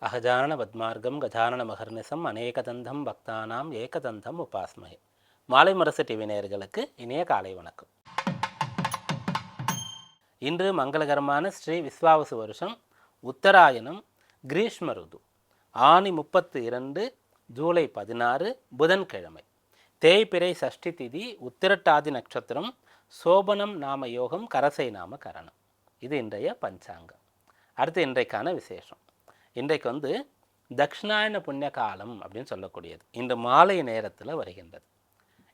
அகஜானன பத்மார்க்கம் கஜானன மகர்நிசம் அநேகதந்தம் பக்தானாம் ஏகதந்தம் உபாஸ்மகே மாலை முரசு டிவி நேயர்களுக்கு இனிய காலை வணக்கம். இன்று மங்களகரமான ஸ்ரீ விஸ்வாவசு வருஷம் உத்தராயணம் கிரீஷ்ம ருது. ஆனி முப்பத்து இரண்டு ஜூலை பதினாறு புதன்கிழமை. தேய்பிறை சஷ்டி திதி உத்திரட்டாதி நட்சத்திரம் சோபனம் நாம யோகம் கரசை நாம கரணம். இது இன்றைய பஞ்சாங்கம். அடுத்து இன்றைக்கான விசேஷம். இன்றைக்கு வந்து தக்ஷிணாயன புண்ணிய காலம் அப்படின்னு சொல்லக்கூடியது. இந்த மாலை நேரத்தில் வருகின்றது.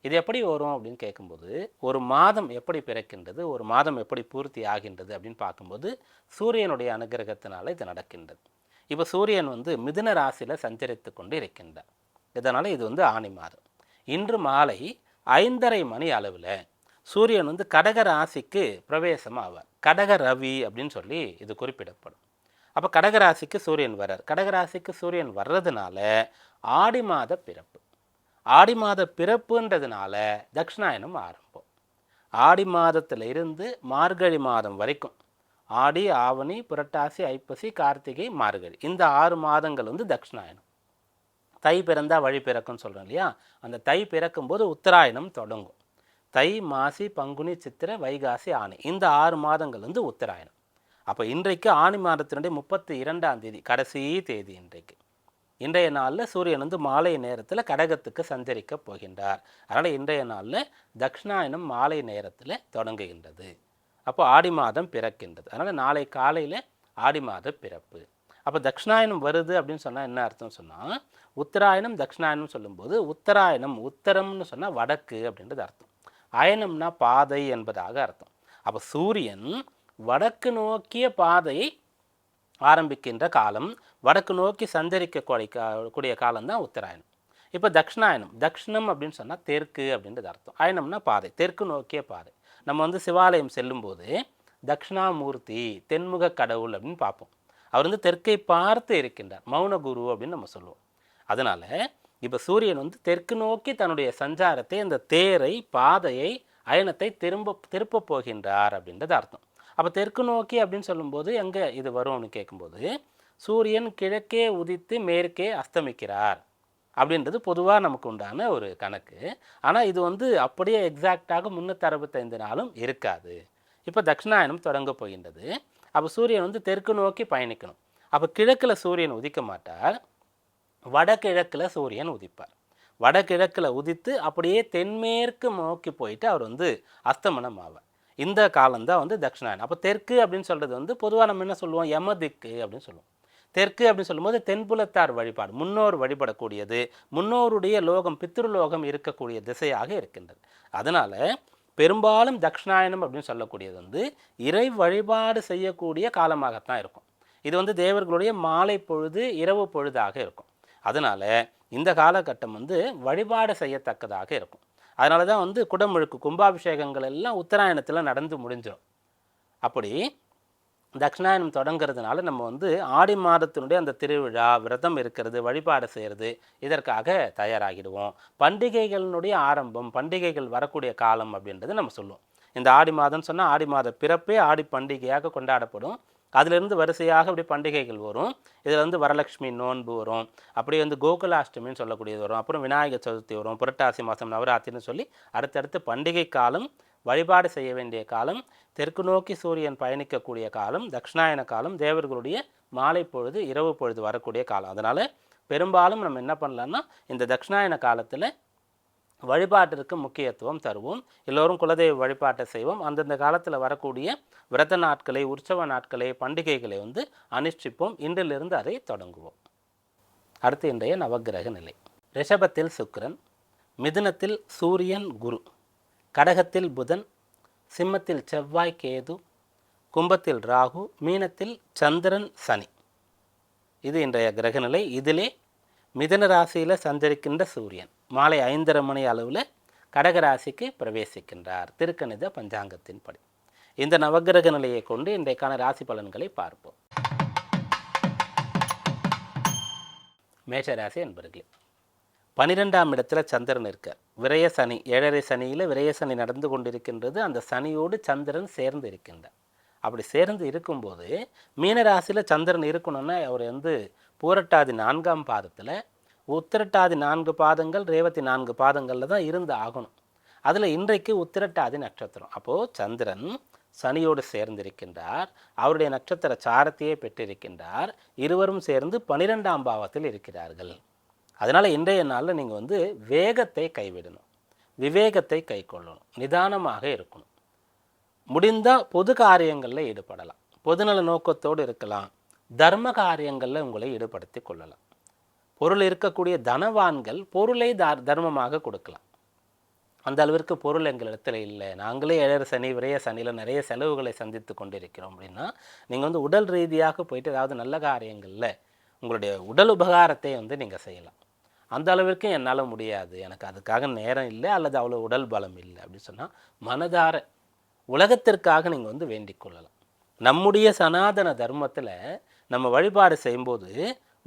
இது எப்படி வரும் அப்படின்னு கேட்கும்போது ஒரு மாதம் எப்படி பிறக்கின்றது ஒரு மாதம் எப்படி பூர்த்தி ஆகின்றது அப்படின்னு பார்க்கும்போது சூரியனுடைய அனுகிரகத்தினால இது நடக்கின்றது. இப்போ சூரியன் வந்து மிதுன ராசியில் சஞ்சரித்து கொண்டு இருக்கின்றார். இதனால் இது வந்து ஆணி மாதம். இன்று மாலை ஐந்தரை மணி அளவில் சூரியன் வந்து கடக ராசிக்கு பிரவேசம் ஆவார் கடக ரவி அப்படின்னு சொல்லி இது குறிப்பிடப்படும். அப்போ கடகராசிக்கு சூரியன் வர்றார். கடகராசிக்கு சூரியன் வர்றதுனால ஆடி மாத பிறப்பு. ஆடி மாத பிறப்புன்றதுனால தட்சிணாயனம் ஆரம்பம். ஆடி மாதத்தில் இருந்து மார்கழி மாதம் வரைக்கும் ஆடி ஆவணி புரட்டாசி ஐப்பசி கார்த்திகை மார்கழி இந்த ஆறு மாதங்கள் வந்து தட்சிணாயனம். தை பிறந்தா வழி பிறக்கும்னு சொல்கிறோம் இல்லையா? அந்த தை பிறக்கும்போது உத்தராயணம் தொடங்கும். தை மாசி பங்குனி சித்திரை வைகாசி ஆணி இந்த ஆறு மாதங்கள் வந்து உத்தராயணம். அப்போ இன்றைக்கு ஆணி மாதத்தினுடைய முப்பத்தி இரண்டாம் தேதி கடைசி தேதி இன்றைக்கு. இன்றைய நாளில் சூரியன் வந்து மாலை நேரத்தில் கடகத்துக்கு சஞ்சரிக்க போகின்றார். அதனால் இன்றைய நாளில் தக்ஷணாயனம் மாலை நேரத்தில் தொடங்குகின்றது. அப்போ ஆடி மாதம் பிறக்கின்றது. அதனால் நாளை காலையில் ஆடி மாத பிறப்பு. அப்போ தக்ஷணாயனம் வருது அப்படின்னு சொன்னால் என்ன அர்த்தம் சொன்னால் உத்தராயணம் தக்ஷணாயனம் சொல்லும்போது உத்தராயணம் உத்தரம்னு சொன்னால் வடக்கு அப்படின்றது அர்த்தம். அயனம்னா பாதை என்பதாக அர்த்தம். அப்போ சூரியன் வடக்கு நோக்கிய பாதையை ஆரம்பிக்கின்ற காலம் வடக்கு நோக்கி சஞ்சரிக்கக்கூடிய கூடிய காலம் தான் உத்தராயணம். இப்போ தக்ஷணாயனம் தக்ஷணம் அப்படின்னு சொன்னால் தெற்கு அப்படின்றது அர்த்தம். ஆயனம்னா பாதை தெற்கு நோக்கிய பாதை. நம்ம வந்து சிவாலயம் செல்லும்போது தக்ஷணாமூர்த்தி தென்முக கடவுள் அப்படின்னு பார்ப்போம். அவர் வந்து தெற்கை பார்த்து இருக்கின்றார் மௌன குரு அப்படின்னு நம்ம சொல்லுவோம். அதனால் இப்போ சூரியன் வந்து தெற்கு நோக்கி தன்னுடைய சஞ்சாரத்தை அந்த தேரை பாதையை அயனத்தை திரும்ப திருப்ப போகின்றார் அப்படின்றது அர்த்தம். அப்போ தெற்கு நோக்கி அப்படின்னு சொல்லும்போது எங்கே இது வரும்னு கேட்கும்போது சூரியன் கிழக்கே உதித்து மேற்கே அஸ்தமிக்கிறார் அப்படின்றது பொதுவாக நமக்கு உண்டான ஒரு கணக்கு. ஆனால் இது வந்து அப்படியே எக்ஸாக்டாக முன்னூற்றி அறுபத்தைந்து நாளும் இருக்காது. இப்போ தட்சிணாயனம் தொடங்க போகின்றது. அப்போ சூரியன் வந்து தெற்கு நோக்கி பயணிக்கணும். அப்போ கிழக்கில் சூரியன் உதிக்க மாட்டார். வடகிழக்கில் சூரியன் உதிப்பார். வடகிழக்கில் உதித்து அப்படியே தென்மேற்கு நோக்கி போயிட்டு அவர் வந்து அஸ்தமனம் ஆவார். இந்த காலந்தான் வந்து தட்சிணாயனம். அப்போ தெற்கு அப்படின்னு சொல்கிறது வந்து பொதுவாக நம்ம என்ன சொல்லுவோம்? யம திக்கு அப்படின்னு சொல்லுவோம். தெற்கு அப்படின்னு சொல்லும்போது தென்புலத்தார் வழிபாடு முன்னோர் வழிபடக்கூடியது முன்னோருடைய லோகம் பித்ருலோகம் இருக்கக்கூடிய திசையாக இருக்கின்றது. அதனால் பெரும்பாலும் தக்ஷணாயனம் அப்படின்னு சொல்லக்கூடியது வந்து இறை வழிபாடு செய்யக்கூடிய காலமாகத்தான் இருக்கும். இது வந்து தேவர்களுடைய மாலை பொழுது இரவு பொழுதாக இருக்கும். அதனால் இந்த காலகட்டம் வந்து வழிபாடு செய்யத்தக்கதாக இருக்கும். அதனால தான் வந்து குடமுழுக்கு கும்பாபிஷேகங்கள் எல்லாம் உத்தராயணத்தில் நடந்து முடிஞ்சிடும் அப்படி தட்சிணாயனம் தொடங்குறதுனால நம்ம வந்து ஆடி மாதத்தினுடைய அந்த திருவிழா விரதம் இருக்கிறது வழிபாடு செய்கிறது இதற்காக தயாராகிடுவோம். பண்டிகைகளினுடைய ஆரம்பம் பண்டிகைகள் வரக்கூடிய காலம் அப்படின்றது நம்ம சொல்லுவோம். இந்த ஆடி மாதம் சொன்னால் ஆடி மாத பிறப்பே ஆடி பண்டிகையாக கொண்டாடப்படும். அதிலிருந்து வரிசையாக அப்படியே பண்டிகைகள் வரும். இதில் வந்து வரலட்சுமி நோன்பு வரும். அப்படியே வந்து கோகுலாஷ்டமின்னு சொல்லக்கூடியது வரும். அப்புறம் விநாயகர் சதுர்த்தி வரும். புரட்டாசி மாதம் நவராத்திரின்னு சொல்லி அடுத்தடுத்து பண்டிகை காலம் வழிபாடு செய்ய வேண்டிய காலம் தெற்கு நோக்கி சூரியன் பயணிக்கக்கூடிய காலம் தட்சிணாயன காலம் தேவர்களுடைய மாலை பொழுது இரவு பொழுது வரக்கூடிய காலம். அதனால் பெரும்பாலும் நம்ம என்ன பண்ணலான்னா இந்த தட்சிணாயன காலத்தில் வழிபாட்டிற்கு முக்கியத்துவம் தருவோம். எல்லோரும் குலதெய்வ வழிபாட்டை செய்வோம். அந்தந்த காலத்தில் வரக்கூடிய விரத நாட்களை உற்சவ நாட்களை பண்டிகைகளை வந்து அனுஷ்டிப்போம். இன்றிலிருந்து அதை தொடங்குவோம். அடுத்து இன்றைய நவக்கிரக நிலை. ரிஷபத்தில் சுக்கிரன் மிதுனத்தில் சூரியன் குரு கடகத்தில் புதன் சிம்மத்தில் செவ்வாய் கேது கும்பத்தில் ராகு மீனத்தில் சந்திரன் சனி. இது இன்றைய கிரகநிலை இதிலே மிதன ராசியில் சஞ்சரிக்கின்ற சூரியன். மாலை ஐந்தரை மணி அளவில் கடக ராசிக்கு பிரவேசிக்கின்றார். திருக்கணித பஞ்சாங்கத்தின்படி இந்த நவக்கிரக நிலையை கொண்டு இன்றைக்கான ராசி பலன்களை பார்ப்போம். மேஷராசி என்பர்களே பனிரெண்டாம் இடத்துல சந்திரன் இருக்கார். விரய சனி ஏழரை சனியில் விரய சனி நடந்து கொண்டிருக்கின்றது. அந்த சனியோடு சந்திரன் சேர்ந்து இருக்கின்றார். அப்படி சேர்ந்து இருக்கும்போது மீனராசியில் சந்திரன் இருக்கணும்னா அவர் வந்து பூரட்டாதி நான்காம் பாதத்தில் உத்திரட்டாதி நான்கு பாதங்கள் ரேவதி நான்கு பாதங்களில் தான் இருந்து ஆகணும். அதில் இன்றைக்கு உத்திரட்டாதி நட்சத்திரம். அப்போது சந்திரன் சனியோடு சேர்ந்திருக்கின்றார். அவருடைய நட்சத்திர சாரத்தையே பெற்றிருக்கின்றார். இருவரும் சேர்ந்து பனிரெண்டாம் பாவத்தில் இருக்கிறார்கள். அதனால் இன்றைய நாளில் நீங்கள் வந்து வேகத்தை கைவிடணும். விவேகத்தை கைக்கொள்ளணும் நிதானமாக இருக்கணும். முடிந்தால் பொது காரியங்களில் ஈடுபடலாம். பொதுநல நோக்கத்தோடு இருக்கலாம். தர்ம காரியங்களில் உங்களை ஈடுபடுத்தி கொள்ளலாம். பொருள் இருக்கக்கூடிய தனவான்கள் பொருளை தார் தர்மமாக கொடுக்கலாம். அந்த அளவிற்கு பொருள் எங்களிடத்தில் இல்லை. நாங்களே ஏழரை சனி விரைய சனியில் நிறைய செலவுகளை சந்தித்து கொண்டிருக்கிறோம் அப்படின்னா நீங்கள் வந்து உடல் ரீதியாக போயிட்டு ஏதாவது நல்ல காரியங்களில் உங்களுடைய உடல் உபகாரத்தை வந்து நீங்கள் செய்யலாம். அந்த அளவிற்கு என்னால் முடியாது. எனக்கு அதுக்காக நேரம் இல்லை அல்லது அவ்வளோ உடல் பலம் இல்லை அப்படின்னு சொன்னால் மனதார உலகத்திற்காக நீங்கள் வந்து வேண்டிக் கொள்ளலாம். நம்முடைய சனாதன தர்மத்தில் நம்ம வழிபாடு செய்யும்போது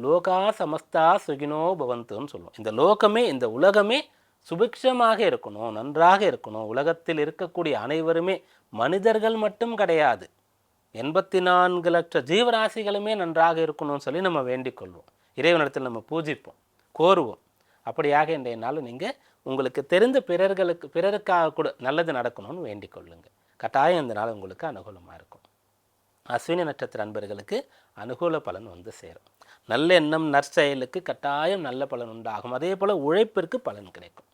லோகா சமஸ்தா சுகினோ பவந்துன்னு சொல்லுவோம். இந்த லோகமே இந்த உலகமே சுபிக்ஷமாக இருக்கணும் நன்றாக இருக்கணும். உலகத்தில் இருக்கக்கூடிய அனைவருமே மனிதர்கள் மட்டும் கிடையாது. எண்பத்தி நான்கு லட்ச ஜீவராசிகளுமே நன்றாக இருக்கணும்னு சொல்லி நம்ம வேண்டிக் கொள்வோம். இறைவனிடத்தில் நம்ம பூஜிப்போம் கோருவோம். அப்படியாக இன்றைய நாள் நீங்கள் உங்களுக்கு தெரிந்த பிறர்களுக்கு பிறருக்காக கூட நல்லது நடக்கணும்னு வேண்டிக் கொள்ளுங்கள் கட்டாயம் இந்த நாள் உங்களுக்கு அனுகூலமாக இருக்கும். அஸ்வினி நட்சத்திர அன்பர்களுக்கு அனுகூல பலன் வந்து சேரும். நல்ல எண்ணம் நற்செயலுக்கு கட்டாயம் நல்ல பலன் உண்டாகும். அதே போல் உழைப்பிற்கு பலன் கிடைக்கும்.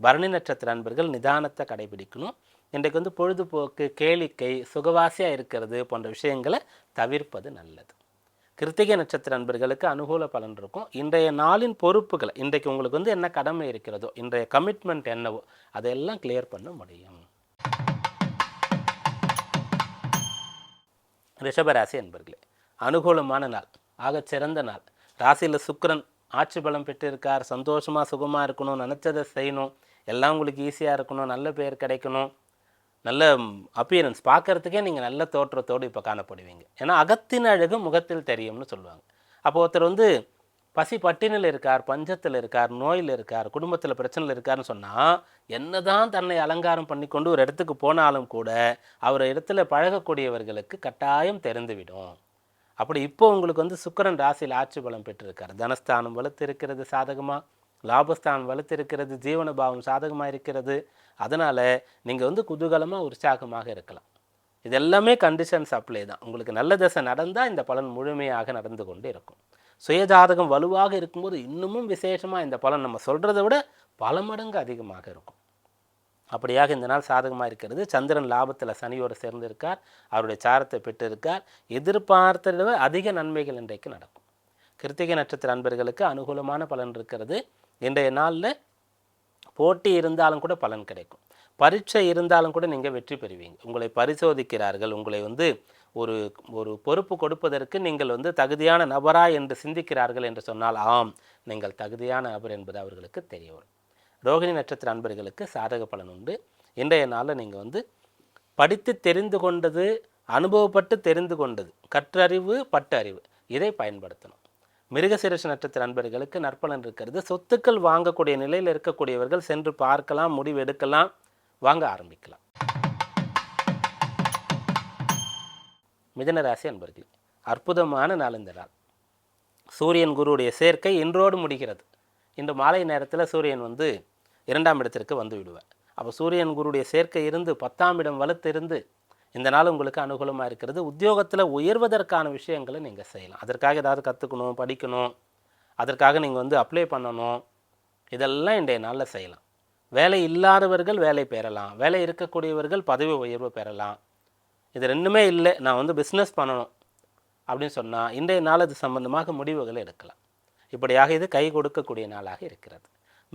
பரணி நட்சத்திர அன்பர்கள் நிதானத்தை கடைபிடிக்கணும். இன்றைக்கு வந்து பொழுதுபோக்கு கேளிக்கை சுகவாசியாக இருக்கிறது போன்ற விஷயங்களை தவிர்ப்பது நல்லது. கிருத்திகை நட்சத்திர அன்பர்களுக்கு அனுகூல பலன் இருக்கும். இன்றைய நாளின் பொறுப்புகளை இன்றைக்கு உங்களுக்கு வந்து என்ன கடமை இருக்கிறதோ இன்றைய கமிட்மெண்ட் என்னவோ அதையெல்லாம் கிளியர் பண்ண முடியும். ரிஷபராசி அன்பர்களே அனுகூலமான நாள். ஆக சிறந்த நாள். ராசியில் சுக்கிரன் ஆட்சி பலம் பெற்றிருக்கார். சந்தோஷமாக சுகமாக இருக்கணும். நினச்சதை செய்யணும். எல்லாம் உங்களுக்கு ஈஸியாக இருக்கணும். நல்ல பேர் கிடைக்கணும். நல்ல அப்பியரன்ஸ் பார்க்கறதுக்கே நீங்கள் நல்ல தோற்றத்தோடு இப்போ காணப்படுவீங்க. ஏன்னா அகத்தின் அழகு முகத்தில் தெரியும்னு சொல்லுவாங்க. அப்போ ஒருத்தர் வந்து பசி பட்டினியில் இருக்கார் பஞ்சத்தில் இருக்கார் நோயில் இருக்கார் குடும்பத்தில் பிரச்சனையில் இருக்காருன்னு சொன்னால் என்னதான் தன்னை அலங்காரம் பண்ணி கொண்டு ஒரு இடத்துக்கு போனாலும் கூட அவர் இடத்துல பழகக்கூடியவர்களுக்கு கட்டாயம் தெரிந்துவிடும். அப்படி இப்போ உங்களுக்கு வந்து சுக்கிரன் ராசியில் ஆட்சி பலம் பெற்றிருக்கார். தனஸ்தானம் வளர்த்து இருக்கிறது சாதகமாக லாபஸ்தானம் வளர்த்து இருக்கிறது ஜீவன பாவம் சாதகமாக இருக்கிறது. அதனால் நீங்கள் வந்து குதூகலமாக உற்சாகமாக இருக்கலாம். இது எல்லாமே கண்டிஷன்ஸ் அப்ளை தான். உங்களுக்கு நல்ல தசை நடந்தால் இந்த பலன் முழுமையாக நடந்து கொண்டு இருக்கும். சுயஜாதகம் வலுவாக இருக்கும்போது இன்னமும் விசேஷமாக இந்த பலன் நம்ம சொல்கிறத விட பல மடங்கு அதிகமாக இருக்கும். அப்படியாக இந்த நாள் சாதகமாக இருக்கிறது. சந்திரன் லாபத்தில் சனியோடு சேர்ந்திருக்கார். அவருடைய சாரத்தை பெற்றிருக்கார். எதிர்பார்த்த அதிக நன்மைகள் இன்றைக்கு நடக்கும். கிருத்திகை நட்சத்திர அன்பர்களுக்கு அனுகூலமான பலன் இருக்கிறது. இன்றைய நாளில் போட்டி இருந்தாலும் கூட பலன் கிடைக்கும். பரீட்சை இருந்தாலும் கூட நீங்கள் வெற்றி பெறுவீங்க. உங்களை பரிசோதிக்கிறார்கள். உங்களை வந்து ஒரு ஒரு பொறுப்பு கொடுப்பதற்கு நீங்கள் வந்து தகுதியான நபரா என்று சிந்திக்கிறார்கள் என்று சொன்னால் ஆம் நீங்கள் தகுதியான நபர் என்பது அவர்களுக்கு தெரிய வரும். ரோகிணி நட்சத்திர அன்பர்களுக்கு சாதக பலன் உண்டு. இன்றைய நாளில் நீங்கள் வந்து படித்து தெரிந்து கொண்டது அனுபவப்பட்டு தெரிந்து கொண்டது கற்றறிவு பட்டறிவு இதை பயன்படுத்தணும். மிருகசிரச நட்சத்திர அன்பர்களுக்கு நற்பலன் இருக்கிறது. சொத்துக்கள் வாங்கக்கூடிய நிலையில் இருக்கக்கூடியவர்கள் சென்று பார்க்கலாம் முடிவு எடுக்கலாம் வாங்க ஆரம்பிக்கலாம். மிதனராசி அன்பர்கள் அற்புதமான நாள் இந்த நாள். சூரியன் குருவுடைய சேர்க்கை இன்றோடு முடிகிறது. இன்று மாலை நேரத்தில் சூரியன் வந்து இரண்டாம் இடத்திற்கு வந்து விடுவேன். அப்போ சூரியன் குருடைய சேர்க்கை இருந்து பத்தாம் இடம் வலுத்திருந்து இந்த நாள் உங்களுக்கு அனுகூலமாக இருக்கிறது. உத்தியோகத்தில் உயர்வதற்கான விஷயங்களை நீங்கள் செய்யலாம். அதற்காக ஏதாவது கற்றுக்கணும் படிக்கணும் அதற்காக நீங்கள் வந்து அப்ளை பண்ணணும். இதெல்லாம் இன்றைய நாளில் செய்யலாம். வேலை இல்லாதவர்கள் வேலை பெறலாம். வேலை இருக்கக்கூடியவர்கள் பதவி உயர்வு பெறலாம். இது ரெண்டுமே இல்லை. நான் வந்து பிஸ்னஸ் பண்ணணும் அப்படின்னு சொன்னால் இன்றைய நாள் அது சம்பந்தமாக முடிவுகளை எடுக்கலாம். இப்படியாக இது கை கொடுக்கக்கூடிய நாளாக இருக்கிறது.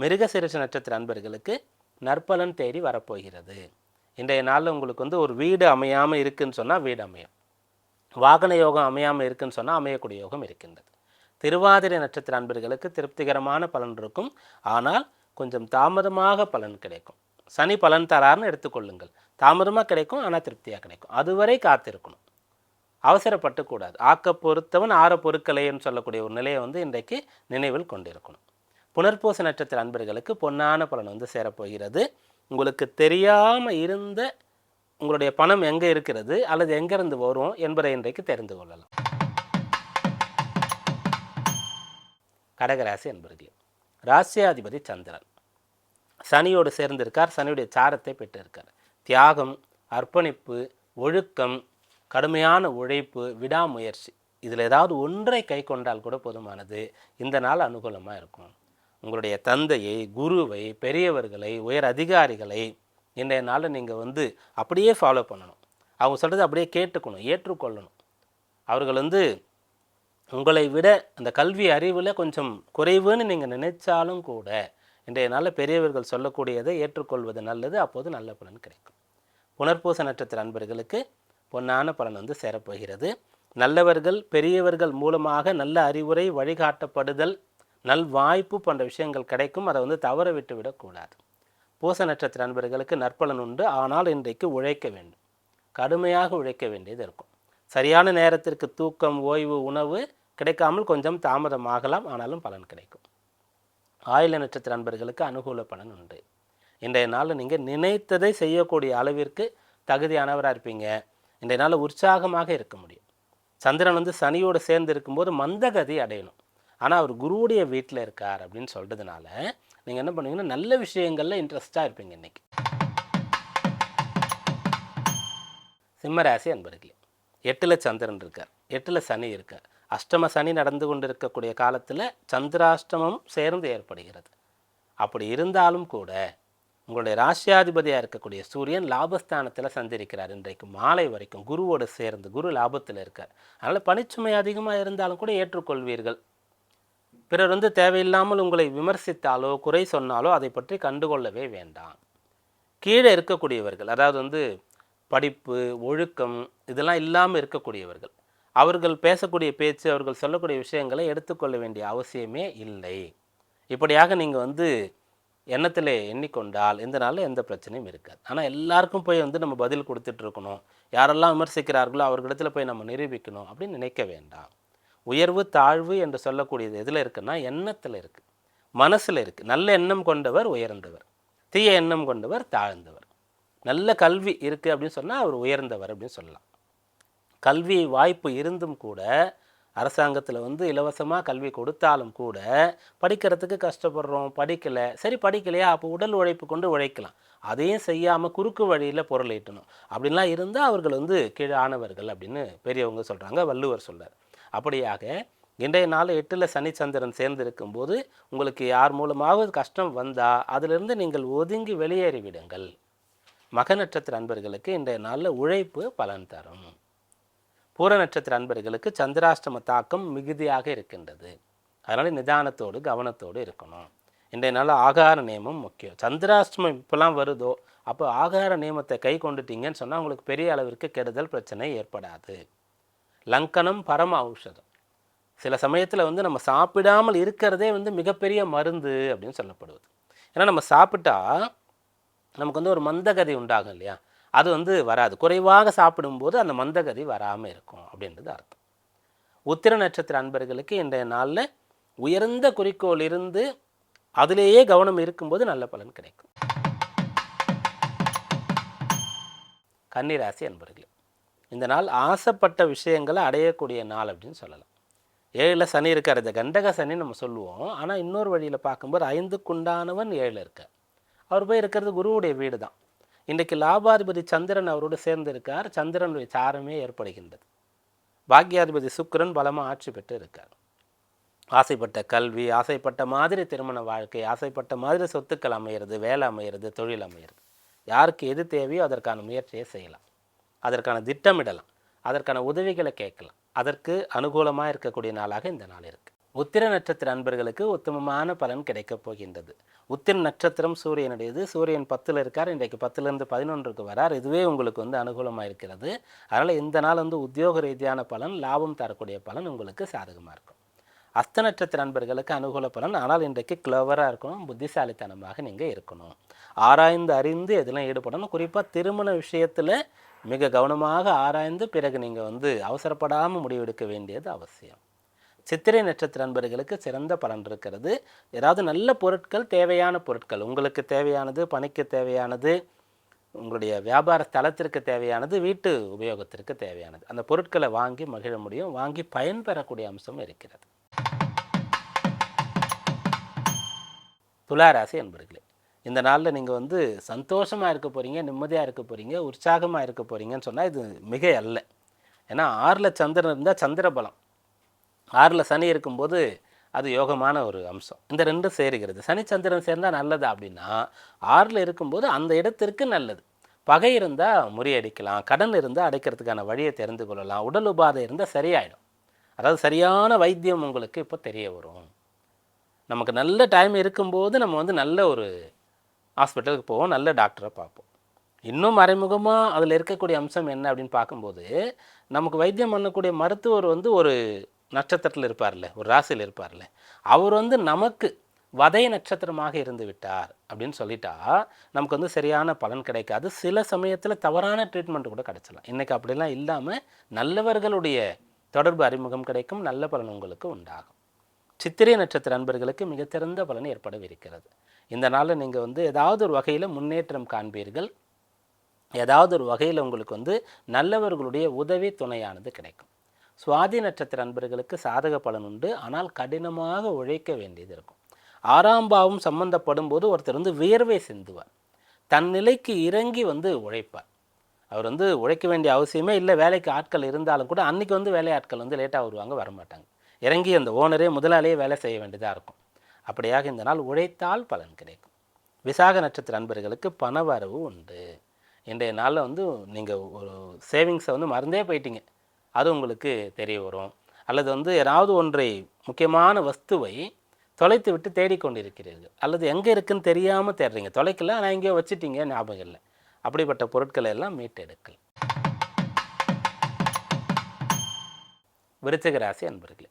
மிருகசிரிச நட்சத்திர அன்பர்களுக்கு நற்பலன் தேடி வரப்போகிறது. இன்றைய நாளில் உங்களுக்கு வந்து ஒரு வீடு அமையாமல் இருக்குன்னு சொன்னால் வீடு அமையும். வாகன யோகம் அமையாமல் இருக்குன்னு சொன்னால் அமையக்கூடிய யோகம் இருக்கின்றது. திருவாதிரை நட்சத்திர அன்பர்களுக்கு திருப்திகரமான பலன் இருக்கும். ஆனால் கொஞ்சம் தாமதமாக பலன் கிடைக்கும். சனி பலன் தரார்னு எடுத்துக்கொள்ளுங்கள் தாமதமாக கிடைக்கும் ஆனால் திருப்தியாக கிடைக்கும். அதுவரை காத்திருக்கணும். அவசரப்பட்டு கூடாது. ஆக்க பொறுத்தவன் ஆற பொருட்களைன்னு சொல்லக்கூடிய ஒரு நிலையை வந்து இன்றைக்கு நினைவில் கொண்டிருக்கணும். புனர்பூச நட்சத்திர அன்பர்களுக்கு பொன்னான பலன் வந்து சேரப்போகிறது. உங்களுக்கு தெரியாமல் இருந்த உங்களுடைய பணம் எங்கே இருக்கிறது? அல்லது எங்கேருந்து வரும்? என்பதை இன்றைக்கு தெரிந்து கொள்ளலாம். கடகராசி என்பர்களே ராசியாதிபதி சந்திரன். சனியோடு சேர்ந்திருக்கார். சனியுடைய சாரத்தை பெற்றிருக்கார். தியாகம் அர்ப்பணிப்பு ஒழுக்கம் கடுமையான உழைப்பு விடாமுயற்சி. இதில் ஏதாவது ஒன்றை கை கொண்டால் கூட போதுமானது. இந்த நாள் அனுகூலமாக இருக்கும். உங்களுடைய தந்தையை குருவை பெரியவர்களை உயர் அதிகாரிகளை இன்றைய நாளில் நீங்கள் வந்து அப்படியே ஃபாலோ பண்ணணும். அவங்க சொல்கிறத அப்படியே கேட்டுக்கணும் ஏற்றுக்கொள்ளணும். அவர்கள் வந்து உங்களை விட அந்த கல்வி அறிவில் கொஞ்சம் குறைவுன்னு நீங்கள் நினைச்சாலும் கூட இன்றைய நாளில் பெரியவர்கள் சொல்லக்கூடியதை ஏற்றுக்கொள்வது நல்லது அப்போது நல்ல பலன் கிடைக்கும். புனர்பூச நட்சத்திர அன்பர்களுக்கு பொன்னான பலன் வந்து சேரப்போகிறது. நல்லவர்கள் பெரியவர்கள் மூலமாக நல்ல அறிவுரை வழிகாட்டப்படுதல் நல் வாய்ப்பு போன்ற விஷயங்கள் கிடைக்கும் அதை வந்து தவற விட்டு விடக்கூடாது பூச நட்சத்திர நண்பர்களுக்கு நற்பலன் உண்டு ஆனால் இன்றைக்கு உழைக்க வேண்டும். கடுமையாக உழைக்க வேண்டியது இருக்கும். சரியான நேரத்திற்கு தூக்கம் ஓய்வு உணவு கிடைக்காமல் கொஞ்சம் தாமதமாகலாம் ஆனாலும் பலன் கிடைக்கும். ஆயுள நட்சத்திர நண்பர்களுக்கு அனுகூல பலன் உண்டு. இன்றைய நாளில் நீங்கள் நினைத்ததை செய்யக்கூடிய அளவிற்கு தகுதியானவராக இருப்பீங்க. இன்றைய நாளில் உற்சாகமாக இருக்க முடியும். சந்திரன் வந்து சனியோடு சேர்ந்து இருக்கும்போது மந்தகதி அடையணும். ஆனால் அவர் குருவுடைய வீட்டில் இருக்கார் அப்படின்னு சொல்கிறதுனால நீங்கள் என்ன பண்ணுவீங்கன்னா நல்ல விஷயங்களில் இன்ட்ரெஸ்டாக இருப்பீங்க இன்னைக்கு. சிம்மராசி அன்பர்களே எட்டில் சந்திரன் இருக்கார். எட்டில் சனி இருக்கார். அஷ்டம சனி நடந்து கொண்டு இருக்கக்கூடிய காலத்தில் சந்திராஷ்டமம் சேர்ந்து ஏற்படுகிறது. அப்படி இருந்தாலும் கூட உங்களுடைய ராசியாதிபதியாக இருக்கக்கூடிய சூரியன் லாபஸ்தானத்தில் சந்திருக்கிறார் இன்றைக்கு மாலை வரைக்கும் குருவோடு சேர்ந்து குரு லாபத்தில் இருக்கார். அதனால் பணிச்சுமை அதிகமாக இருந்தாலும் கூட ஏற்றுக்கொள்வீர்கள். பிறர் வந்து தேவையில்லாமல் உங்களை விமர்சித்தாலோ குறை சொன்னாலோ அதை பற்றி கண்டுகொள்ளவே வேண்டாம். கீழே இருக்கக்கூடியவர்கள் அதாவது வந்து படிப்பு ஒழுக்கம் இதெல்லாம் இல்லாமல் இருக்கக்கூடியவர்கள் அவர்கள் பேசக்கூடிய பேச்சு அவர்கள் சொல்லக்கூடிய விஷயங்களை எடுத்துக்கொள்ள வேண்டிய அவசியமே இல்லை. இப்படியாக நீங்கள் வந்து எண்ணத்தில் எண்ணிக்கொண்டால் இந்த நாளில் எந்த பிரச்சனையும் இருக்காது. ஆனால் எல்லாருக்கும் போய் வந்து நம்ம பதில் கொடுத்துட்ருக்கணும் யாரெல்லாம் விமர்சிக்கிறார்களோ அவர்களிடத்தில் போய் நம்ம நிரூபிக்கணும் அப்படின்னு நினைக்க வேண்டாம். உயர்வு தாழ்வு என்று சொல்லக்கூடியது எதில் இருக்குன்னா எண்ணத்தில் இருக்குது மனசில் இருக்குது நல்ல எண்ணம் கொண்டவர் உயர்ந்தவர். தீய எண்ணம் கொண்டவர் தாழ்ந்தவர். நல்ல கல்வி இருக்குது அப்படின்னு சொன்னால் அவர் உயர்ந்தவர் அப்படின்னு சொல்லலாம். கல்வி வாய்ப்பு இருந்தும் கூட அரசாங்கத்தில் வந்து இலவசமாக கல்வி கொடுத்தாலும் கூட படிக்கிறதுக்கு கஷ்டப்படுறோம் படிக்கலை. சரி படிக்கலையா? அப்போ உடல் உழைப்பு கொண்டு உழைக்கலாம். அதையும் செய்யாமல் குறுக்கு வழியில் பொருள் ஈட்டணும். அப்படின்லாம் இருந்தால் அவர்கள் வந்து கீழானவர்கள் அப்படின்னு பெரியவங்க சொல்கிறாங்க வள்ளுவர் சொல்கிறார் அப்படியாக இன்றைய நாள் எட்டில் சனிச்சந்திரன் சேர்ந்திருக்கும் சேர்ந்து இருக்கும்போது உங்களுக்கு யார் மூலமாவது கஷ்டம் வந்தால் அதிலிருந்து நீங்கள் ஒதுங்கி வெளியேறிவிடுங்கள் மக நட்சத்திர அன்பர்களுக்கு இன்றைய நாளில் உழைப்பு பலன் தரும். பூர நட்சத்திர அன்பர்களுக்கு சந்திராஷ்டம தாக்கம் மிகுதியாக இருக்கின்றது. அதனால் நிதானத்தோடு கவனத்தோடு இருக்கணும். இன்றைய நாள் ஆகார நியமம் முக்கியம். சந்திராஷ்டமம் இப்போலாம் வருதோ அப்போ ஆகார நியமத்தை கை கொண்டுட்டீங்கன்னு சொன்னால் உங்களுக்கு பெரிய அளவிற்கு கெடுதல் பிரச்சனை ஏற்படாது. லங்கனம் பரம ஔஷதம். சில சமயத்தில் வந்து நம்ம சாப்பிடாமல் இருக்கிறதே வந்து மிகப்பெரிய மருந்து அப்படின்னு சொல்லப்படுவது. ஏன்னா நம்ம சாப்பிட்டா நமக்கு வந்து ஒரு மந்தகதி உண்டாகும் இல்லையா? அது வந்து வராது. குறைவாக சாப்பிடும்போது அந்த மந்தகதி வராமல் இருக்கும் அப்படின்றது அர்த்தம். உத்திர நட்சத்திர அன்பர்களுக்கு இன்றைய நாளில் உயர்ந்த குறிக்கோள் இருந்து அதிலேயே கவனம் இருக்கும்போது நல்ல பலன் கிடைக்கும். கன்னிராசி அன்பர்களே இந்த நாள் ஆசைப்பட்ட விஷயங்களை அடையக்கூடிய நாள் அப்படின்னு சொல்லலாம். ஏழில் சனி இருக்கார். இந்த கண்டக சனி நம்ம சொல்லுவோம். ஆனால் இன்னொரு வழியில் பார்க்கும்போது ஐந்துக்குண்டானவன் ஏழில் இருக்கார். அவர் போய் இருக்கிறது குருவுடைய வீடு தான் இன்றைக்கு லாபாதிபதி சந்திரன் அவரோடு சேர்ந்து இருக்கார். சந்திரனுடைய சாரமே ஏற்படுகின்றது. பாக்யாதிபதி சுக்கரன் பலமாக ஆட்சி பெற்று இருக்கார். ஆசைப்பட்ட கல்வி ஆசைப்பட்ட மாதிரி திருமண வாழ்க்கை ஆசைப்பட்ட மாதிரி சொத்துக்கள் அமையிறது வேலை அமையிறது தொழில் அமையிறது. யாருக்கு எது தேவையோ அதற்கான முயற்சியை செய்யலாம். அதற்கான திட்டமிடலாம் அதற்கான உதவிகளை கேட்கலாம். அதற்கு அனுகூலமாக இருக்கக்கூடிய நாளாக இந்த நாள் இருக்குது உத்திர நட்சத்திர அன்பர்களுக்கு உத்தமமான பலன் கிடைக்கப் போகின்றது. உத்திர நட்சத்திரம் சூரியனுடையது. சூரியன் பத்தில் இருக்கார். இன்றைக்கு பத்துலேருந்து பதினொன்றுக்கு வரார். இதுவே உங்களுக்கு வந்து அனுகூலமாக இருக்கிறது. அதனால் இந்த நாள் வந்து உத்தியோக ரீதியான பலன் லாபம் தரக்கூடிய பலன் உங்களுக்கு சாதகமாக இருக்கும். அஸ்த நட்சத்திர அன்பர்களுக்கு அனுகூல பலன். ஆனால் இன்றைக்கு கிளவராக இருக்கணும். புத்திசாலித்தனமாக நீங்கள் இருக்கணும். ஆராய்ந்து அறிந்து எதிலும் ஈடுபடணும்? குறிப்பாக திருமண விஷயத்தில் மிக கவனமாக ஆராய்ந்து பிறகு நீங்கள் வந்து அவசரப்படாமல் முடிவெடுக்க வேண்டியது அவசியம். சித்திரை நட்சத்திர நண்பர்களுக்கு சிறந்த பலன் இருக்கிறது. ஏதாவது நல்ல பொருட்கள் தேவையான பொருட்கள் உங்களுக்கு தேவையானது பணிக்கு தேவையானது உங்களுடைய வியாபார ஸ்தலத்திற்கு தேவையானது வீட்டு உபயோகத்திற்கு தேவையானது அந்த பொருட்களை வாங்கி மகிழ முடியும் வாங்கி பயன்பெறக்கூடிய அம்சம் இருக்கிறது. துளாராசி என்பர்களே இந்த நாளில் நீங்கள் வந்து சந்தோஷமாக இருக்க போகிறீங்க நிம்மதியாக இருக்க போகிறீங்க உற்சாகமாக இருக்க போகிறீங்கன்னு சொன்னால் இது மிக அல்ல. ஏன்னா ஆறில் சந்திரன் இருந்தால் சந்திர பலம். ஆறில் சனி இருக்கும்போது அது யோகமான ஒரு அம்சம். இந்த ரெண்டும் சேருகிறது. சனி சந்திரன் சேர்ந்தால் நல்லது அப்படின்னா ஆறில் இருக்கும்போது அந்த இடத்திற்கு நல்லது. பகை இருந்தால் முறியடிக்கலாம் கடன் இருந்தால் அடைக்கிறதுக்கான வழியை தெரிந்து கொள்ளலாம் உடல் உபாதை இருந்தால் சரியாயிடும். அதாவது சரியான வைத்தியம் உங்களுக்கு இப்போ தெரிய வரும். நமக்கு நல்ல டைம் இருக்கும்போது நம்ம வந்து நல்ல ஒரு ஹாஸ்பிட்டலுக்கு போவோம் நல்ல டாக்டரை பார்ப்போம். இன்னும் மறைமுகமாக அதில் இருக்கக்கூடிய அம்சம் என்ன அப்படின்னு பார்க்கும்போது நமக்கு வைத்தியம் பண்ணக்கூடிய மருத்துவர் வந்து ஒரு நட்சத்திரத்தில் இருப்பார்ல ஒரு ராசியில் இருப்பார்ல அவர் வந்து நமக்கு வதை நட்சத்திரமாக இருந்து விட்டார் அப்படின்னு சொல்லிட்டா நமக்கு வந்து சரியான பலன் கிடைக்காது. சில சமயத்தில் தவறான ட்ரீட்மெண்ட் கூட கிடைச்சலாம் இன்றைக்கி அப்படிலாம் இல்லாமல் நல்லவர்களுடைய தொடர்பு அறிமுகம் கிடைக்கும் நல்ல பலன் உங்களுக்கு உண்டாகும். சித்திரை நட்சத்திர அன்பர்களுக்கு மிகச்சிறந்த பலன் ஏற்படவிருக்கிறது. இந்த நாளில் நீங்கள் வந்து ஏதாவது ஒரு வகையில் முன்னேற்றம் காண்பீர்கள். ஏதாவது ஒரு வகையில் உங்களுக்கு வந்து நல்லவர்களுடைய உதவி துணையானது கிடைக்கும். சுவாதி நட்சத்திர அன்பர்களுக்கு சாதக பலன் உண்டு. ஆனால் கடினமாக உழைக்க வேண்டியது இருக்கும். ஆறாம் பாவம் சம்பந்தப்படும் போது ஒருத்தர் வந்து வியர்வை சிந்துவார். தன் நிலைக்கு இறங்கி வந்து உழைப்பார். அவர் வந்து உழைக்க வேண்டிய அவசியமே இல்லை. வேலைக்கு ஆட்கள் இருந்தாலும் கூட அன்றைக்கி வந்து வேலை ஆட்கள் வந்து லேட்டாக வருவாங்க வரமாட்டாங்க. இறங்கி அந்த ஓனரே முதலாளியே வேலை செய்ய வேண்டியதாக இருக்கும். அப்படியாக இந்த நாள் உழைத்தால் பலன் கிடைக்கும். விசாக நட்சத்திர அன்பர்களுக்கு பணவரவு உண்டு. இன்றைய நாளில் வந்து நீங்கள் ஒரு சேவிங்ஸை வந்து மறந்தே போயிட்டீங்க. அது உங்களுக்கு தெரிய வரும். அல்லது வந்து ஏதாவது ஒன்றை முக்கியமான வஸ்துவை தொலைத்து விட்டு தேடிக்கொண்டிருக்கிறீர்கள் அல்லது எங்கே இருக்குன்னு தெரியாமல் தேடுறீங்க. தொலைக்கல ஆனால் எங்கேயோ வச்சுட்டீங்க ஞாபகம் இல்லை. அப்படிப்பட்ட பொருட்களை எல்லாம் மீட்டெடுக்கல் விருச்சிக ராசி அன்பர்களே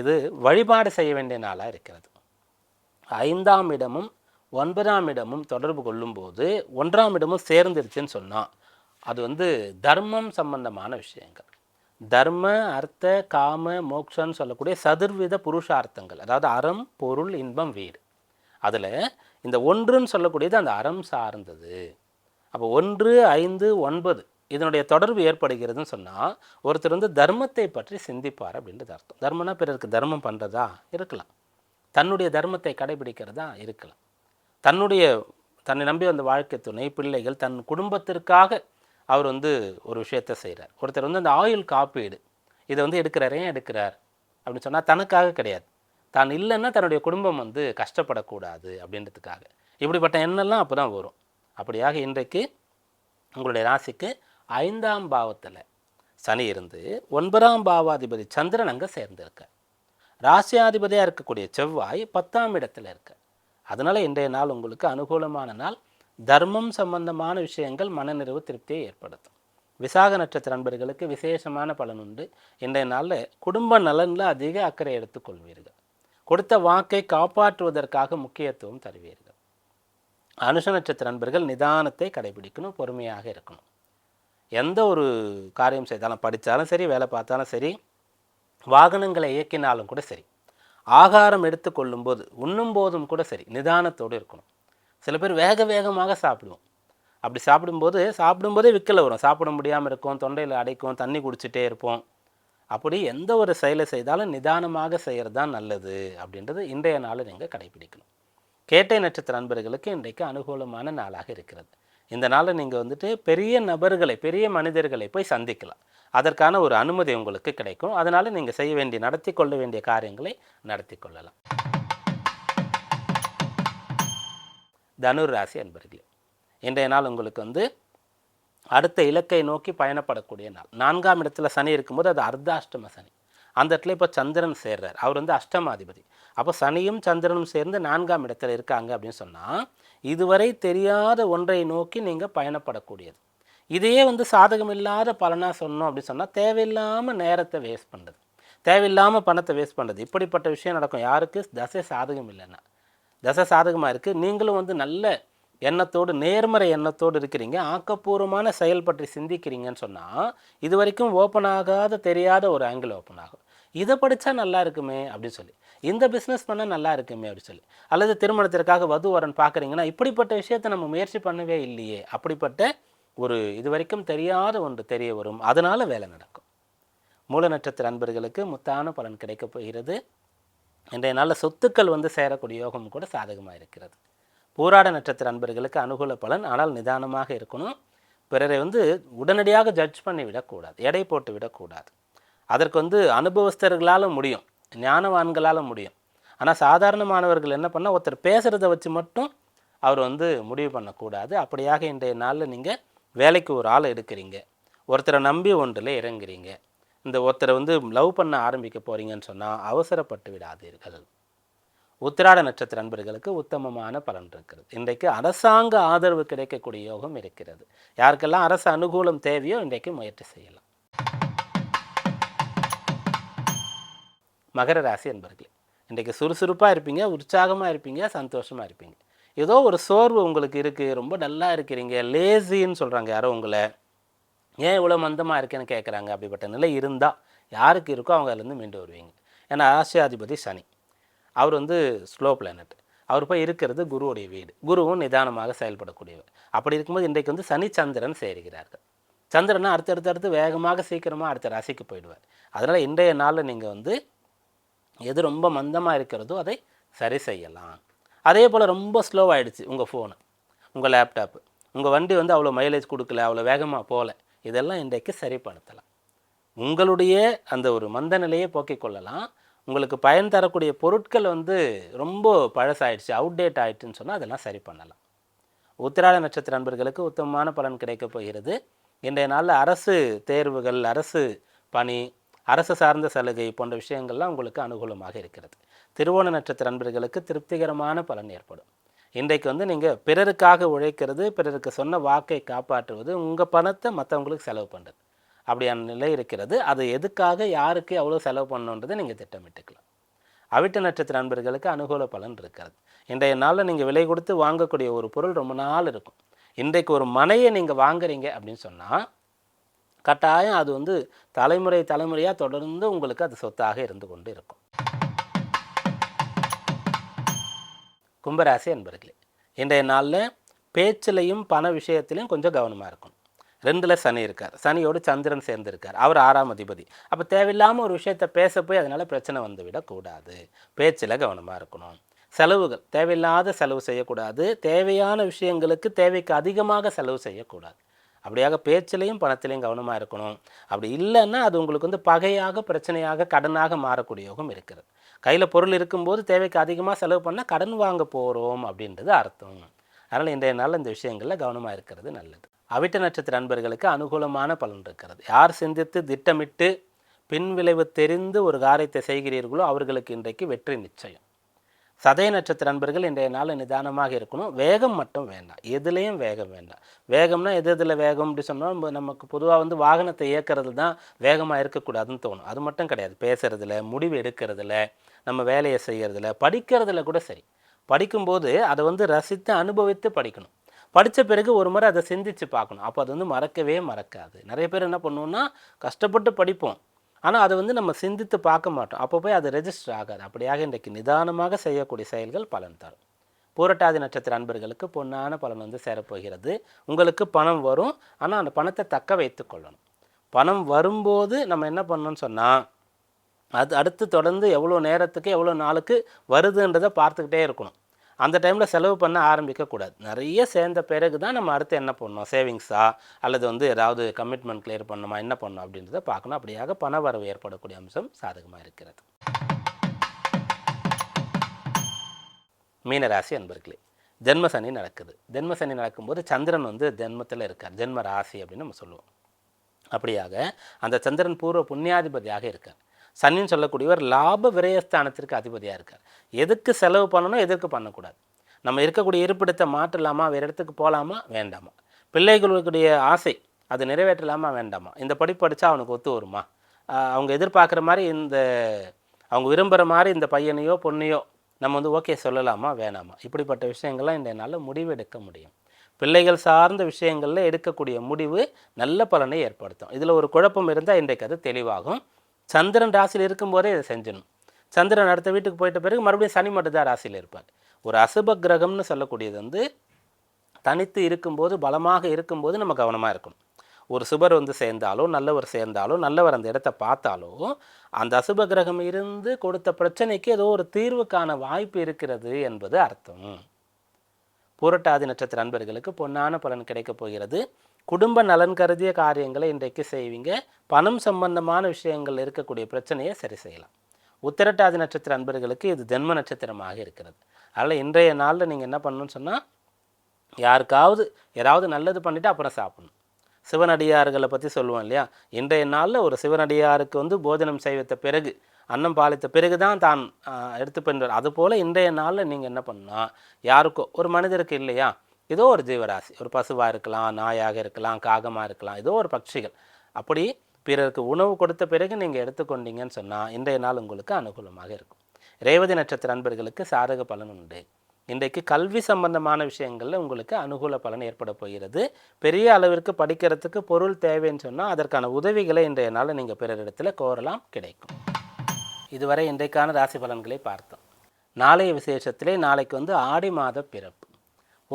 இது வழிபாடு செய்ய வேண்டிய நாளாக இருக்கிறது. ஐந்தாம் இடமும் ஒன்பதாம் இடமும் தொடர்பு கொள்ளும்போது ஒன்றாம் இடமும் சேர்ந்துருச்சுன்னு சொன்னால் அது வந்து தர்மம் சம்பந்தமான விஷயங்கள். தர்ம அர்த்த காம மோக்ஷன்னு சொல்லக்கூடிய சதுர்வித புருஷார்த்தங்கள். அதாவது அறம் பொருள் இன்பம் வீடு. அதில் இந்த ஒன்றுன்னு சொல்லக்கூடியது அந்த அறம் சார்ந்தது. அப்போ ஒன்று ஐந்து ஒன்பது இதனுடைய தொடர்பு ஏற்படுகிறதுன்னு சொன்னால் ஒருத்தர் வந்து தர்மத்தை பற்றி சிந்திப்பார் அப்படின்றது அர்த்தம். தர்மம்னா பிறருக்கு தர்மம் பண்ணுறதா இருக்கலாம். தன்னுடைய தர்மத்தை கடைபிடிக்கிறதா இருக்கலாம். தன்னுடைய தன்னை நம்பி வந்த வாழ்க்கை துணை பிள்ளைகள் தன் குடும்பத்திற்காக அவர் வந்து ஒரு விஷயத்தை செய்கிறார் ஒருத்தர் வந்து அந்த ஆயுள் காப்பீடு இதை வந்து எடுக்கிறார் ஏன் எடுக்கிறார்? அப்படின்னு சொன்னால் தனக்காக கிடையாது. தான் இல்லைன்னா தன்னுடைய குடும்பம் வந்து கஷ்டப்படக்கூடாது அப்படின்றதுக்காக. இப்படிப்பட்ட எண்ணெல்லாம் அப்போ தான் வரும். அப்படியாக இன்றைக்கு உங்களுடைய ராசிக்கு ஐந்தாம் பாவத்தில் சனி இருந்து ஒன்பதாம் பாவாதிபதி சந்திரன் அங்கே சேர்ந்திருக்கேன் ராசியாதிபதியாக இருக்கக்கூடிய செவ்வாய் பத்தாம் இடத்துல இருக்க. அதனால் இன்றைய நாள் உங்களுக்கு அனுகூலமான நாள். தர்மம் சம்பந்தமான விஷயங்கள் மனநிறைவு திருப்தியை ஏற்படுத்தும். விசாக நட்சத்திர நண்பர்களுக்கு விசேஷமான பலன் உண்டு. இன்றைய நாளில் குடும்ப நலனில் அதிக அக்கறை எடுத்துக்கொள்வீர்கள் கொடுத்த வாக்கை காப்பாற்றுவதற்காக முக்கியத்துவம் தருவீர்கள். அனுஷ நட்சத்திர நண்பர்கள் நிதானத்தை கடைபிடிக்கணும் பொறுமையாக இருக்கணும். எந்த ஒரு காரியம் செய்தாலும் படித்தாலும் சரி வேலை பார்த்தாலும் சரி வாகனங்களை இயக்கினாலும் கூட சரி. ஆகாரம் எடுத்துக்கொள்ளும்போது உண்ணும் போதும் கூட சரி. நிதானத்தோடு இருக்கணும். சில பேர் வேக வேகமாக சாப்பிடுவோம். அப்படி சாப்பிடும்போது சாப்பிடும்போதே விக்கல வரும். சாப்பிட முடியாமல் இருக்கும் தொண்டையில் அடைக்கும் தண்ணி குடிச்சிட்டே இருப்போம். அப்படி எந்த ஒரு செயலை செய்தாலும் நிதானமாக செய்கிறது தான் நல்லது அப்படின்றது இன்றைய நாளை நீங்கள் கடைபிடிக்கணும். கேட்டை நட்சத்திர நண்பர்களுக்கு இன்றைக்கு அனுகூலமான நாளாக இருக்கிறது. இந்த நாளில் நீங்கள் வந்துட்டு பெரிய நபர்களை பெரிய மனிதர்களை போய் சந்திக்கலாம். அதற்கான ஒரு அனுமதி உங்களுக்கு கிடைக்கும். அதனால் நீங்கள் செய்ய வேண்டிய நடத்தி கொள்ள வேண்டிய காரியங்களை நடத்தி கொள்ளலாம். தனுர் ராசி அன்பர்களே இன்றைய நாள் உங்களுக்கு வந்து அடுத்த இலக்கை நோக்கி பயணப்படக்கூடிய நாள். நான்காம் இடத்துல சனி இருக்கும்போது அது அர்த்தாஷ்டம சனி. அந்த இடத்துல இப்போ சந்திரன் சேர்றார். அவர் வந்து அஷ்டமாதிபதி. அப்போ சனியும் சந்திரனும் சேர்ந்து நான்காம் இடத்துல இருக்காங்க அப்படின்னு சொன்னால் இதுவரை தெரியாத ஒன்றை நோக்கி நீங்கள் பயணப்படக்கூடியது. இதையே வந்து சாதகம் இல்லாத பலனாக சொன்னோம் அப்படின்னு சொன்னால் தேவையில்லாமல் நேரத்தை வேஸ்ட் பண்ணுறது தேவையில்லாமல் பணத்தை வேஸ்ட் பண்ணுறது இப்படிப்பட்ட விஷயம் நடக்கும். யாருக்கு? தசை சாதகம் இல்லைன்னா. தசை சாதகமாக இருக்குது நீங்களும் வந்து நல்ல எண்ணத்தோடு நேர்மறை எண்ணத்தோடு இருக்கிறீங்க. ஆக்கப்பூர்வமான செயல் பற்றி சிந்திக்கிறீங்கன்னு சொன்னால் இது வரைக்கும் ஓப்பன் ஆகாத தெரியாத ஒரு ஆங்கிள் ஓப்பன் ஆகும். இதை படித்தா நல்லா இருக்குமே அப்படின்னு சொல்லி. இந்த பிஸ்னஸ் பண்ணால் நல்லா இருக்குமே அப்படின்னு சொல்லி. அல்லது திருமணத்திற்காக வது வரன் பார்க்குறீங்கன்னா இப்படிப்பட்ட விஷயத்தை நம்ம முயற்சி பண்ணவே இல்லையே. அப்படிப்பட்ட ஒரு இது வரைக்கும் தெரியாத ஒன்று தெரிய வரும். அதனால் வேலை நடக்கும். மூல நட்சத்திர அன்பர்களுக்கு முத்தான பலன் கிடைக்கப் போகிறது. இன்றைய நாளில் சொத்துக்கள் வந்து சேரக்கூடிய யோகம் கூட சாதகமாக இருக்கிறது. பூராட நட்சத்திர அன்பர்களுக்கு அனுகூல பலன் ஆனால் நிதானமாக இருக்கணும். பிறரை வந்து உடனடியாக ஜட்ஜ் பண்ணி விடக்கூடாது எடை போட்டு விடக்கூடாது அதற்கு வந்து அனுபவஸ்தர்களால் முடியும். ஞானவான்களால் முடியும். ஆனால் சாதாரண மாணவர்கள் என்ன பண்ணால் ஒருத்தர் பேசுகிறத வச்சு மட்டும் அவர் வந்து முடிவு பண்ணக்கூடாது. அப்படியாக இன்றைய நாளில் நீங்கள் வேலைக்கு ஒரு ஆள் எடுக்கிறீங்க. ஒருத்தரை நம்பி ஒன்றில் இறங்குறீங்க. இந்த ஒருத்தரை வந்து லவ் பண்ண ஆரம்பிக்க போகிறீங்கன்னு சொன்னால் அவசரப்பட்டு விடாதீர்கள். உத்திராட நட்சத்திர நண்பர்களுக்கு உத்தமமான பலன் இருக்கிறது. இன்றைக்கு அரசாங்க ஆதரவு கிடைக்கக்கூடிய யோகம் இருக்கிறது. யாருக்கெல்லாம் அரசு அனுகூலம் தேவையோ இன்றைக்கு முயற்சி செய்யலாம். மகர ராசி அன்பர்களே இன்றைக்கு சுறுசுறுப்பாக இருப்பீங்க உற்சாகமாக இருப்பீங்க சந்தோஷமாக இருப்பீங்க. ஏதோ ஒரு சோர்வு உங்களுக்கு இருக்குது ரொம்ப நல்லா இருக்கிறீங்க லேசின்னு சொல்கிறாங்க யாரோ உங்களை. ஏன் இவ்வளோ மந்தமாக இருக்கேன்னு கேட்குறாங்க அப்படிப்பட்ட நிலை இருந்தால் யாருக்கு இருக்கோ அவங்க அதுலேருந்து மீண்டு வருவீங்க. ஏன்னா ஆசியாதிபதி சனி. அவர் வந்து ஸ்லோ பிளானட் அவர் போய் இருக்கிறது குருவுடைய வீடு. குருவும் நிதானமாக செயல்படக்கூடியவர். அப்படி இருக்கும்போது இன்றைக்கு வந்து சனி சந்திரன் சேருகிறார்கள். சந்திரனை அடுத்தடுத்து அடுத்து வேகமாக சீக்கிரமாக அடுத்த ராசிக்கு போயிடுவார். அதனால் இன்றைய நாளில் நீங்கள் வந்து எது ரொம்ப மந்தமாக இருக்கிறதோ அதை சரி செய்யலாம். அதே போல் ரொம்ப ஸ்லோவாகிடுச்சு உங்கள் ஃபோனு உங்கள் லேப்டாப்பு உங்கள் வண்டி வந்து அவ்வளோ மைலேஜ் கொடுக்கல அவ்வளோ வேகமாக போகல. இதெல்லாம் இன்றைக்கு சரிப்படுத்தலாம். உங்களுடைய அந்த ஒரு மந்த நிலையை போக்கிக் கொள்ளலாம். உங்களுக்கு பயன் தரக்கூடிய பொருட்கள் வந்து ரொம்ப பழசாயிடுச்சு அவுடேட் ஆகிடுச்சுன்னு சொன்னால் அதெல்லாம் சரி பண்ணலாம். உத்திராட நட்சத்திர நண்பர்களுக்கு உத்தமமான பலன் கிடைக்கப் போகிறது. இன்றைய நாளில் அரசு தேர்வுகள் அரசு பணி அரசு சார்ந்த சலுகை போன்ற விஷயங்கள்லாம் உங்களுக்கு அனுகூலமாக இருக்கிறது. திருவோண நட்சத்திர நண்பர்களுக்கு திருப்திகரமான பலன் ஏற்படும். இன்றைக்கு வந்து நீங்கள் பிறருக்காக உழைக்கிறது பிறருக்கு சொன்ன வாக்கை காப்பாற்றுவது உங்கள் பணத்தை மற்றவங்களுக்கு செலவு பண்ணுறது அப்படியான நிலை இருக்கிறது. அது எதுக்காக யாருக்கு எவ்வளோ செலவு பண்ணணுன்றதை நீங்கள் திட்டமிட்டுக்கலாம். அவிட்ட நட்சத்திர நண்பர்களுக்கு அனுகூல பலன் இருக்கிறது. இன்றைய நாளில் நீங்கள் விலை கொடுத்து வாங்கக்கூடிய ஒரு பொருள் ரொம்ப நாள் இருக்கும். இன்றைக்கு ஒரு மனையை நீங்கள் வாங்குறீங்க அப்படின்னு சொன்னால் கட்டாயம் அது வந்து தலைமுறை தலைமுறையாக தொடர்ந்து உங்களுக்கு அது சொத்தாக இருந்து கொண்டு இருக்கும். கும்பராசி என்பர்களே இன்றைய நாளில் பேச்சிலையும் பண விஷயத்திலையும் கொஞ்சம் கவனமாக இருக்கணும். ரெண்டில் சனி இருக்கார். சனியோடு சந்திரன் சேர்ந்திருக்கார். அவர் ஆறாம் அதிபதி. அப்போ தேவையில்லாமல் ஒரு விஷயத்தை பேச போய் அதனால் பிரச்சனை வந்து விடக்கூடாது. பேச்சில் கவனமாக இருக்கணும். செலவுகள். தேவையில்லாத செலவு செய்யக்கூடாது. தேவையான விஷயங்களுக்கு தேவைக்கு அதிகமாக செலவு செய்யக்கூடாது. அப்படியாக பேச்சிலையும் பணத்திலையும் கவனமாக இருக்கணும். அப்படி இல்லைன்னா அது உங்களுக்கு வந்து பகையாக பிரச்சனையாக கடனாக மாறக்கூடிய யோகம் இருக்கிறது. கையில் பொருள் இருக்கும்போது தேவைக்கு அதிகமாக செலவு பண்ணால் கடன் வாங்க போகிறோம் அப்படின்றது அர்த்தம். அதனால் இன்றைய நாளில் இந்த விஷயங்களில் கவனமாக இருக்கிறது நல்லது. அவிட்ட நட்சத்திர நண்பர்களுக்கு அனுகூலமான பலன் இருக்கிறது. யார் சிந்தித்து திட்டமிட்டு பின் விளைவு தெரிந்து ஒரு காரியத்தை செய்கிறீர்களோ அவர்களுக்கு இன்றைக்கு வெற்றி நிச்சயம். சதய நட்சத்திர நண்பர்கள் இன்றைய நாள் நிதானமாக இருக்கணும். வேகம் மட்டும் வேண்டாம். எதுலேயும் வேகம் வேண்டாம். வேகம்னா எது எதில் வேகம் அப்படி சொன்னால் நம்ம நமக்கு பொதுவாக வந்து வாகனத்தை இயக்கிறது தான் வேகமாக இருக்கக்கூடாதுன்னு தோணும். அது மட்டும் கிடையாது. பேசுறதுல முடிவு எடுக்கிறதுல நம்ம வேலையை செய்கிறதுல படிக்கிறதுல கூட சரி. படிக்கும்போது அதை வந்து ரசித்து அனுபவித்து படிக்கணும். படித்த பிறகு ஒரு முறை அதை சிந்திச்சு பார்க்கணும். அப்போ அது வந்து மறக்கவே மறக்காது. நிறைய பேர் என்ன பண்ணுவோம்னா கஷ்டப்பட்டு படிப்போம். ஆனால் அதை வந்து நம்ம சிந்தித்து பார்க்க மாட்டோம். அப்போ போய் அது ரெஜிஸ்டர் ஆகாது. அப்படியாக இன்றைக்கு நிதானமாக செய்யக்கூடிய செயல்கள் பலன் தரும். பூரட்டாதி நட்சத்திர அன்பர்களுக்கு பொன்னான பலன் வந்து சேரப்போகிறது. உங்களுக்கு பணம் வரும். ஆனால் அந்த பணத்தை தக்க வைத்து கொள்ளணும். பணம் வரும்போது நம்ம என்ன பண்ணணும்னு சொன்னால் அது அடுத்து தொடர்ந்து எவ்வளோ நேரத்துக்கு எவ்வளோ நாளுக்கு வருதுன்றதை பார்த்துக்கிட்டே இருக்கணும். அந்த டைமில் செலவு பண்ண ஆரம்பிக்கக்கூடாது நிறைய சேர்ந்த பிறகு தான் நம்ம அடுத்து என்ன பண்ணணும்? சேவிங்ஸா? அல்லது வந்து ஏதாவது கமிட்மெண்ட் கிளியர் பண்ணணுமா? என்ன பண்ணணும்? அப்படின்றத பார்க்கணும். அப்படியாக பண வரவு ஏற்படக்கூடிய அம்சம் சாதகமாக இருக்கிறது. மீனராசி அன்பர்களே ஜென்மசனி நடக்குது. ஜென்ம சனி நடக்கும்போது சந்திரன் வந்து ஜென்மத்தில் இருக்கார். ஜென்ம ராசி அப்படின்னு நம்ம சொல்லுவோம். அப்படியாக அந்த சந்திரன் பூர்வ புண்ணியாதிபதியாக இருக்கார். சனின்னு சொல்லக்கூடியவர் லாப விரயஸ்தானத்திற்கு அதிபதியாக இருக்கார். எதுக்கு செலவு பண்ணணும் எதற்கு பண்ணக்கூடாது? நம்ம இருக்கக்கூடிய இருப்பிடத்தை மாற்றலாமா? வேறு இடத்துக்கு போகலாமா வேண்டாமா? பிள்ளைகளுடைய ஆசை அது நிறைவேற்றலாமா? வேண்டாமா? இந்த படிப்பு படித்தா அவனுக்கு ஒத்து வருமா? அவங்க எதிர்பார்க்குற மாதிரி இந்த அவங்க விரும்புகிற மாதிரி இந்த பையனையோ பொண்ணையோ நம்ம வந்து ஓகே சொல்லலாமா? வேணாமா? இப்படிப்பட்ட விஷயங்கள்லாம் இந்த என்னால் முடிவெடுக்க முடியும். பிள்ளைகள் சார்ந்த விஷயங்களில் எடுக்கக்கூடிய முடிவு நல்ல பலனை ஏற்படுத்தும். இதில் ஒரு குழப்பம் இருந்தால் இன்றைக்கு அது தெளிவாகும். சந்திரன் ராசியில் இருக்கும்போதே இதை செஞ்சிடணும். சந்திரன் அடுத்த வீட்டுக்கு போயிட்ட பிறகு மறுபடியும் சனி மட்டும் தான் ராசியில் இருப்பார். ஒரு அசுப கிரகம்னு சொல்லக்கூடியது வந்து தனித்து இருக்கும்போது பலமாக இருக்கும்போது நம்ம கவனமாக இருக்கணும். ஒரு சுபர் வந்து சேர்ந்தாலோ நல்லவர் சேர்ந்தாலோ நல்லவர் அந்த இடத்த பார்த்தாலோ அந்த அசுப கிரகம் இருந்து கொடுத்த பிரச்சனைக்கு ஏதோ ஒரு தீர்வுக்கான வாய்ப்பு இருக்கிறது என்பது அர்த்தம். பூரட்டாதி நட்சத்திர அன்பர்களுக்கு பொன்னான பலன் கிடைக்கப் போகிறது. குடும்ப நலன் கருதிய காரியங்களை இன்றைக்கு செய்வீங்க. பணம் சம்பந்தமான விஷயங்கள் இருக்கக்கூடிய பிரச்சனையை சரி செய்யலாம். உத்திரட்டாதி நட்சத்திர அன்பர்களுக்கு இது ஜென்ம நட்சத்திரமாக இருக்கிறது. அதனால் இன்றைய நாளில் நீங்கள் என்ன பண்ணணும்னு சொன்னால் யாருக்காவது ஏதாவது நல்லது பண்ணிவிட்டு அப்புறம் சாப்பிடணும். சிவனடியார்களை பற்றி சொல்லுவோம் இல்லையா? இன்றைய நாளில் ஒரு சிவனடியாருக்கு வந்து போஜனம் செய்வித்த பிறகு அன்னம் பாலித்த பிறகு தான் தான் எடுத்து பெண்கள். அதுபோல் இன்றைய நாளில் நீங்கள் என்ன பண்ணால் யாருக்கோ ஒரு மனிதருக்கு இல்லையா? ஏதோ ஒரு ஜீவராசி. ஒரு பசுவாக இருக்கலாம் நாயாக இருக்கலாம் காகமாக இருக்கலாம் ஏதோ ஒரு பட்சிகள். அப்படி பிறருக்கு உணவு கொடுத்த பிறகு நீங்கள் எடுத்துக்கொண்டீங்கன்னு சொன்னால் இன்றைய நாள் உங்களுக்கு அனுகூலமாக இருக்கும். ரேவதி நட்சத்திர அன்பர்களுக்கு சாதக பலன் உண்டு. இன்றைக்கு கல்வி சம்பந்தமான விஷயங்களில் உங்களுக்கு அனுகூல பலன் ஏற்பட போகிறது. பெரிய அளவிற்கு படிக்கிறதுக்கு பொருள் தேவைன்னு சொன்னால் அதற்கான உதவிகளை இன்றைய நாள் நீங்கள் பிறரிடத்தில் கோரலாம் கிடைக்கும். இதுவரை இன்றைக்கான ராசி பலன்களை பார்த்தோம். நாளைய விசேஷத்திலே நாளைக்கு வந்து ஆடி மாத பிறப்பு.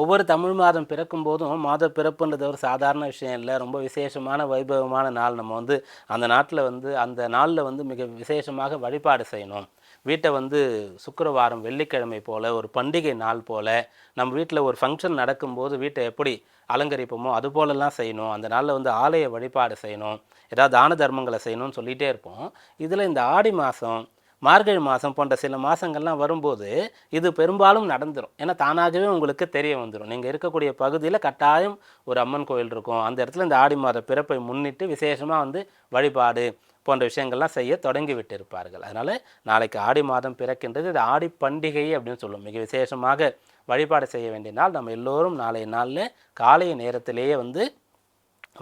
ஒவ்வொரு தமிழ் மாதம் பிறக்கும் போதும் மாத பிறப்புன்றது ஒரு சாதாரண விஷயம் இல்லை. ரொம்ப விசேஷமான வைபவமான நாள். நம்ம வந்து அந்த நாட்டில் வந்து அந்த நாளில் வந்து மிக விசேஷமாக வழிபாடு செய்யணும். வீட்டை வந்து சுக்கரவாரம் வெள்ளிக்கிழமை போல் ஒரு பண்டிகை நாள் போல் நம்ம வீட்டில் ஒரு ஃபங்க்ஷன் நடக்கும்போது வீட்டை எப்படி அலங்கரிப்போமோ அது போலெல்லாம் செய்யணும். அந்த நாளில் வந்து ஆலய வழிபாடு செய்யணும். ஏதாவது தான தர்மங்களை செய்யணும்னு சொல்லிகிட்டே இருப்போம். இதில் இந்த ஆடி மாதம் மார்கழி மாதம் போன்ற சில மாதங்கள்லாம் வரும்போது இது பெரும்பாலும் நடந்துடும் ஏன்னா தானாகவே உங்களுக்கு தெரிய வந்துடும் நீங்கள் இருக்கக்கூடிய பகுதியில் கட்டாயம் ஒரு அம்மன் கோயில் இருக்கும். அந்த இடத்துல இந்த ஆடி மாத பிறப்பை முன்னிட்டு விசேஷமாக வந்து வழிபாடு போன்ற விஷயங்கள்லாம் செய்ய தொடங்கி விட்டிருப்பார்கள். அதனால் நாளைக்கு ஆடி மாதம் பிறக்கின்றது இது ஆடி பண்டிகை அப்படின்னு சொல்லுவோம் மிக விசேஷமாக வழிபாடு செய்ய வேண்டிய நாள். நம்ம எல்லோரும் நாளைய நாளில் காலை நேரத்திலேயே வந்து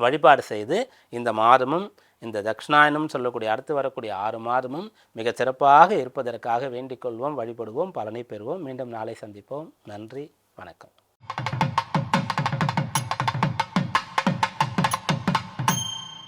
வழிபாடு செய்து இந்த மாதமும் இந்த தக்ஷணாயனம் சொல்லக்கூடிய அடுத்து வரக்கூடிய ஆறு மாதமும் மிகச் சிறப்பாக இருப்பதற்காக வேண்டிக் கொள்வோம் வழிபடுவோம் பலனை பெறுவோம். மீண்டும் நாளை சந்திப்போம். நன்றி வணக்கம்.